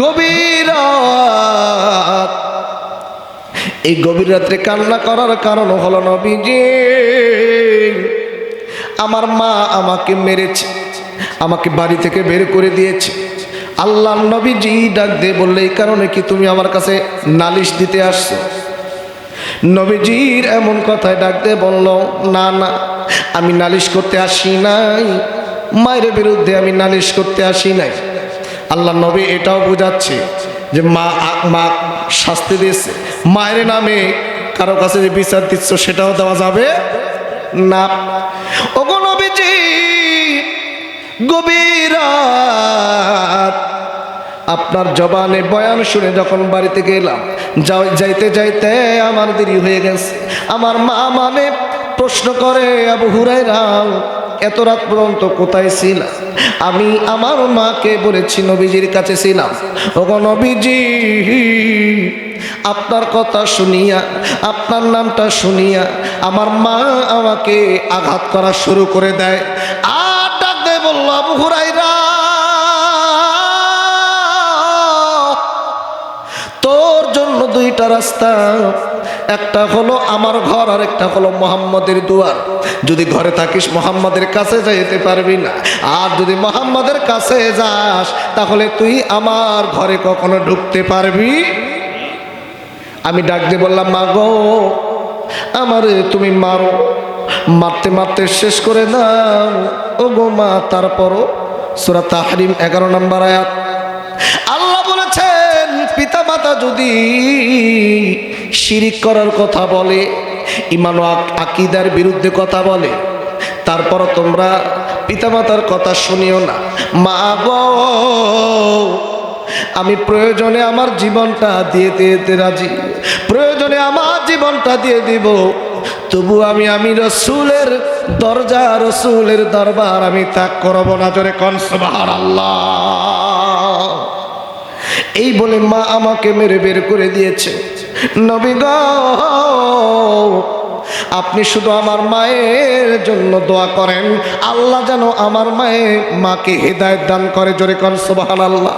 গভীর এই গভীর রাত্রে কান্না করার কারণ হলো নবীজি, আমার মা আমাকে মেরেছে, আমাকে বাড়ি থেকে বের করে দিয়েছে। আল্লাহ নবীজি ডাক দিয়ে বললে, এই কারণে কি তুমি আমার কাছে নালিশ দিতে আসছো? নবীজির এমন কথায় ডাক দিয়ে বলল, না না, আমি নালিশ করতে আসি নাই। মায়ের বিরুদ্ধে আমি নালিশ করতে আসি নাই। আল্লাহ নবী এটাও বোঝাচ্ছে যে মা মা শাস্তি দিয়েছে। মায়ের নামে কারও কাছে যে বিচার দিচ্ছ সেটাও দেওয়া যাবে না। ওগো নবীজি, গভীর আপনার জবানে বয়ান শুনে যখন বাড়িতে গেলাম, যাও- যাইতে যাইতে আমার দেরি হয়ে গেছে। আমার মা মানে প্রশ্ন করে আবু হুরাইরা এত রাত পর্যন্ত কোথায় ছিল আমি আমার মাকে বলেছি, নবীজির কাছে ছিলাম। ওগো নবীজি, আপনার কথা শুনিয়া, আপনার নামটা শুনিয়া আমার মা আমাকে আঘাত করা শুরু করে দেয়। আর ডাক দেয়, বলল, আবু হুরাইরা তোর জন্য দুইটা রাস্তা একটা হলো আমার ঘর, আর একটা হলো মোহাম্মদের দুয়ার। যদি ঘরে থাকিস, মোহাম্মদের কাছে যাইতে পারবি না। আর যদি মোহাম্মদের কাছে যাস, তাহলে তুই আমার ঘরে কখনো ঢুকতে পারবি? আমি ডাক দিয়ে বললাম মা গো আমারে তুমি মারো। মারতে মারতে শেষ করে দাও। ও গো মা, তারপরও সুরা তাহরিম এগারো নম্বর আয়াত। আল্লাহ বলেছেন পিতা মাতা যদি শিরিক করার কথা বলে ইমান আকিদার বিরুদ্ধে কথা বলে। তারপর তোমরা পিতামাতার কথা শুনিও না। মা গো আমি প্রয়োজনে আমার জীবনটা দিয়ে দিতে রাজি। প্রয়োজনে আমার জীবনটা দিয়ে দিব। তবু আমি আমি রসুলের দরজা, রসুলের দরবার আমি ত্যাগ করব না। জোরে কনসবাহার আল্লাহ এই বলে মা আমাকে মেরে বের করে দিয়েছে। নবী গো, আপনি শুধু আমার মায়ের জন্য দোয়া করেন। আল্লাহ যেন আমার মায়ে মাকে হৃদায়ত দান করে জোরে কন সুবাহান আল্লাহ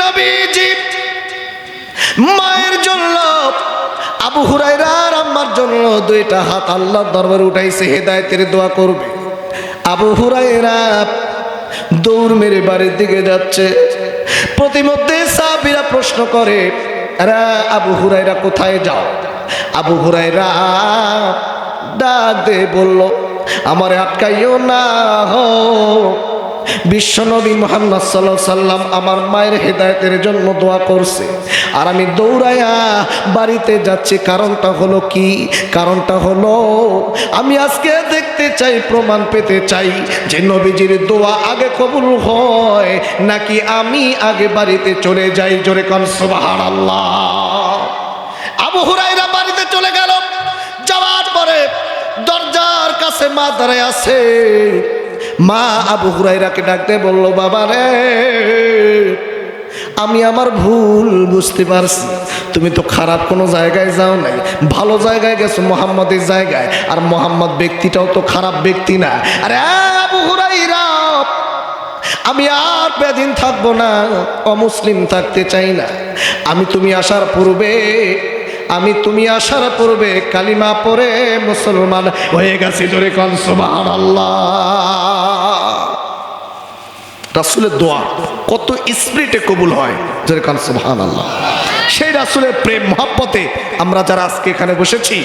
নবীজি, মায়ের জন্য, আবু হুরাইরার আম্মার জন্য দুইটা হাত আল্লাহর দরবারে উঠাইছে, হেদায়েতের দোয়া করবে। আবু হুরাইরা দৌড় মেরে বাড়ির দিকে যাচ্ছে। প্রতিমধ্যে সাবিরা প্রশ্ন করে এরা আবু হুরাইরা কোথায় যাও? আবু হুরাইরা ডাক দিয়ে বলল আমারে আটকাইও না হো। বিশ্বনবী মোহাম্মদ সাল্লাহ সাল্লাম আমার মায়ের হেদায়তের জন্য দোয়া করছে। আর আমি দৌড়াইয়া বাড়িতে যাচ্ছি, কারণটা হলো কি? কারণটা হলো, আমি আজকে দেখতে চাই, প্রমাণ পেতে চাই যে নবীজির দোয়া আগে কবুল হয় নাকি আমি আগে বাড়িতে চলে যাই? জোরে কন সুবাহান আল্লাহ আবু হুরাইরা বাড়িতে চলে গেল, যাওয়ার পরে দরজার কাছে মা দাঁড়ায় আছে। মা আবু হুরাইরাকে ডাকতে বলল, বাবা রে, আমি আমার ভুল বুঝতে পারছি। তুমি তো খারাপ কোনো জায়গায় যাও নাই। ভালো জায়গায় গেছো, মোহাম্মদের জায়গায়। আর মোহাম্মদ ব্যক্তিটাও তো খারাপ ব্যক্তি না। আরে আবু হুরাইরা আমি আর বেদিন থাকব না, অমুসলিম থাকতে চাই না। আমি তুমি আসার পূর্বে আমি তুমি আসার পূর্বে কালিমা পরে মুসলমান হয়ে গেছি জোরে কন আল্লাহ রাসুলের দোয়া, কত স্প্রিটে কবুল হয়, জোরে কন আল্লাহ সেই রাসুলের প্রেম, মহাব্বতে আমরা যারা আজকে এখানে বসেছি